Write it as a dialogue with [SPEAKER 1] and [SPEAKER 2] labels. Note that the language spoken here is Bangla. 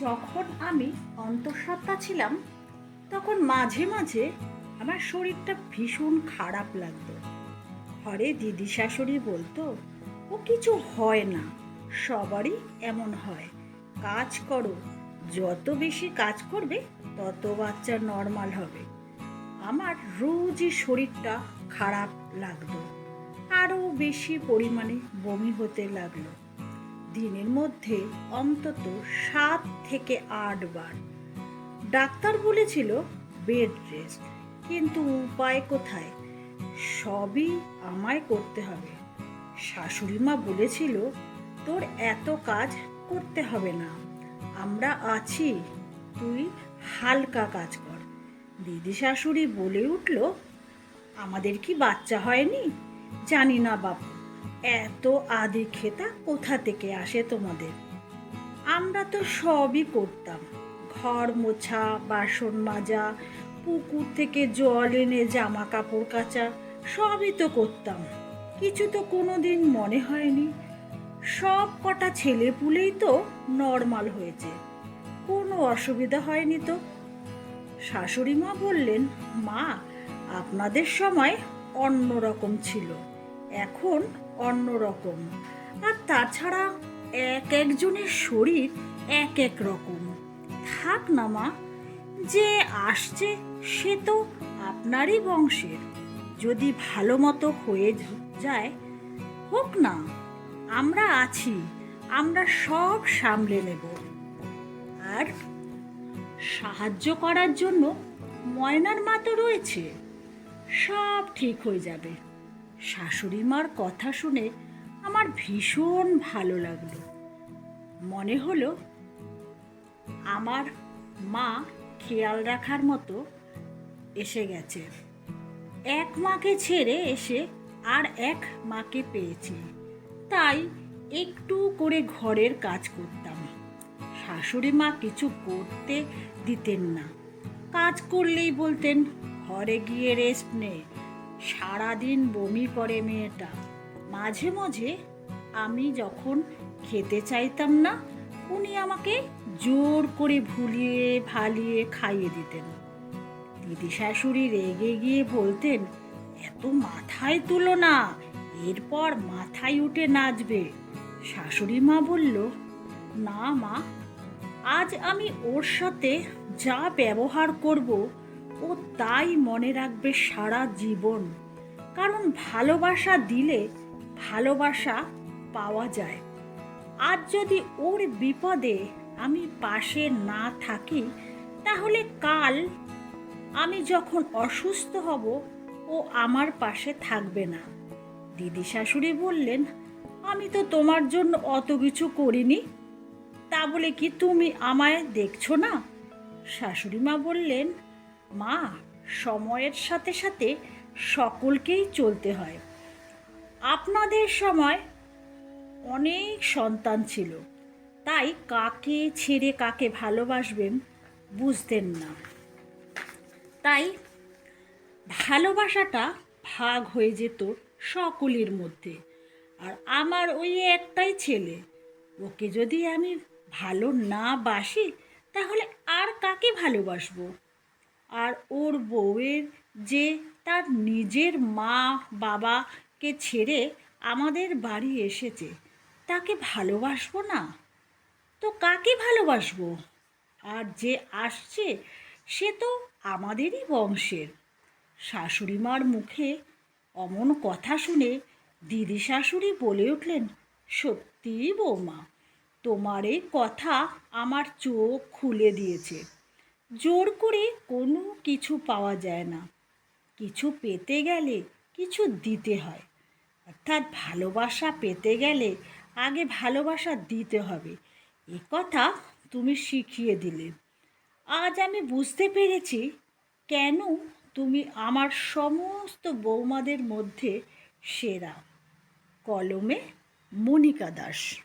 [SPEAKER 1] যখন আমি অন্তঃসত্ত্বা ছিলাম, তখন মাঝে মাঝে আমার শরীরটা ভীষণ খারাপ লাগতো। ঘরে দিদি শাশুড়ি বলতো, ও কিছু হয় না, সবারই এমন হয়। কাজ করো, যত বেশি কাজ করবে, তত বাচ্চা নর্মাল হবে। আমার রোজই শরীরটা খারাপ লাগতো। আরও বেশি পরিমাণে বমি হতে লাগল। দিনের মধ্যে অন্তত সাত থেকে আট বার। ডাক্তার বলেছিল, বেড রেস্ট। কিন্তু উপায় কোথায়? সবই আমায় করতে হবে। শাশুড়ি মা বলেছিল, তোর এত কাজ করতে হবে না। আমরা আছি, তুই হালকা কাজ কর। দিদি শাশুড়ি বলে উঠল, আমাদের কি বাচ্চা হয়নি? জানি না বাপু। এত আদি খেতা কোথা থেকে আসে তোমাদের? আমরা তো সবই করতাম। ঘর মোছা, বাসন মাজা, পুকুর থেকে জল এনে জামা কাপড় কাচা, সবই তো করতাম। কিছু তো কোনো দিন মনে হয়নি। সব কটা ছেলে পুলেই তো নর্মাল হয়েছে। কোনো অসুবিধা হয়নি তো? শাশুড়ি মা বললেন, মা, আপনাদের সময় অন্য রকম ছিল। এখন অন্য রকম আর তাছাড়া এক একজনের শরীর এক এক রকম। থাক না মা, যে আসছে সে তো আপনারই বংশের। যদি ভালো মতো হয়ে যায়, হোক না, আমরা আছি, আমরা সব সামলে নেব। আর সাহায্য করার জন্য ময়নার মা তো রয়েছে, সব ঠিক হয়ে যাবে। শাশুড়ি মার কথা শুনে আমার ভীষণ ভালো লাগল। মনে হলো আমার মা খেয়াল রাখার মতো এসে গেছে। এক মাকে ছেড়ে এসে আর এক মাকে পেয়েছি। তাই একটু করে ঘরের কাজ করতাম। শাশুড়ি মা কিছু করতে দিতেন না। কাজ করলেই বলতেন, ঘরে গিয়ে রেস্ট নে। সারাদিন বমি করে মেয়েটা। মাঝে মাঝে আমি যখন খেতে চাইতাম না, উনি আমাকে জোর করে ভুলিয়ে ভালিয়ে খাইয়ে দিতেন। দিদি শাশুড়ি রেগে গিয়ে বলতেন, এত মাথায় তুলো না, এরপর মাথায় উঠে নাচবে। শাশুড়ি মা বলল, না মা, আজ আমি ওর সাথে যা ব্যবহার করব ও তাই মনে রাখবে সারা জীবন। কারণ ভালোবাসা দিলে ভালোবাসা পাওয়া যায়। আজ যদি ওর বিপদে আমি পাশে না থাকি, তাহলে কাল আমি যখন অসুস্থ হব, ও আমার পাশে থাকবে না। দিদি শাশুড়ি বললেন, আমি তো তোমার জন্য অত কিছু করিনি। তা বলে কি তুমি আমায় দেখছ না? শাশুড়ি মা বললেন মা, সময়ের সাথে সাথে সকলকেই চলতে হয়। আপনাদের সময় অনেক সন্তান ছিল। তাই কাকে ছেড়ে কাকে ভালোবাসবেন বুঝতেন না। তাই ভালোবাসাটা ভাগ হয়ে যেত সকলের মধ্যে। আর আমার ওই একটাই ছেলে, ওকে যদি আমি ভালো না বাসি, তাহলে আর কাকে ভালোবাসবো? আর ওর বউয়ের যে তার নিজের মা বাবাকে ছেড়ে আমাদের বাড়ি এসেছে, তাকে ভালোবাসবো না? তো কাকে ভালোবাসবো? আর যে আসছে, সে তো আমাদেরই বংশের। শাশুড়ি মার মুখে অমন কথা শুনে দিদি শাশুড়ি বলে উঠলেন, সত্যিই বৌমা, তোমার এই কথা আমার চোখ খুলে দিয়েছে। জোর করে কোনো কিছু পাওয়া যায় না। কিছু পেতে গেলে কিছু দিতে হয়। অর্থাৎ ভালোবাসা পেতে গেলে আগে ভালোবাসা দিতে হবে। এ কথা তুমি শিখিয়ে দিলে। আজ আমি বুঝতে পেরেছি কেন তুমি আমার সমস্ত বৌমাদের মধ্যে সেরা। কলমে মনিকা দাস।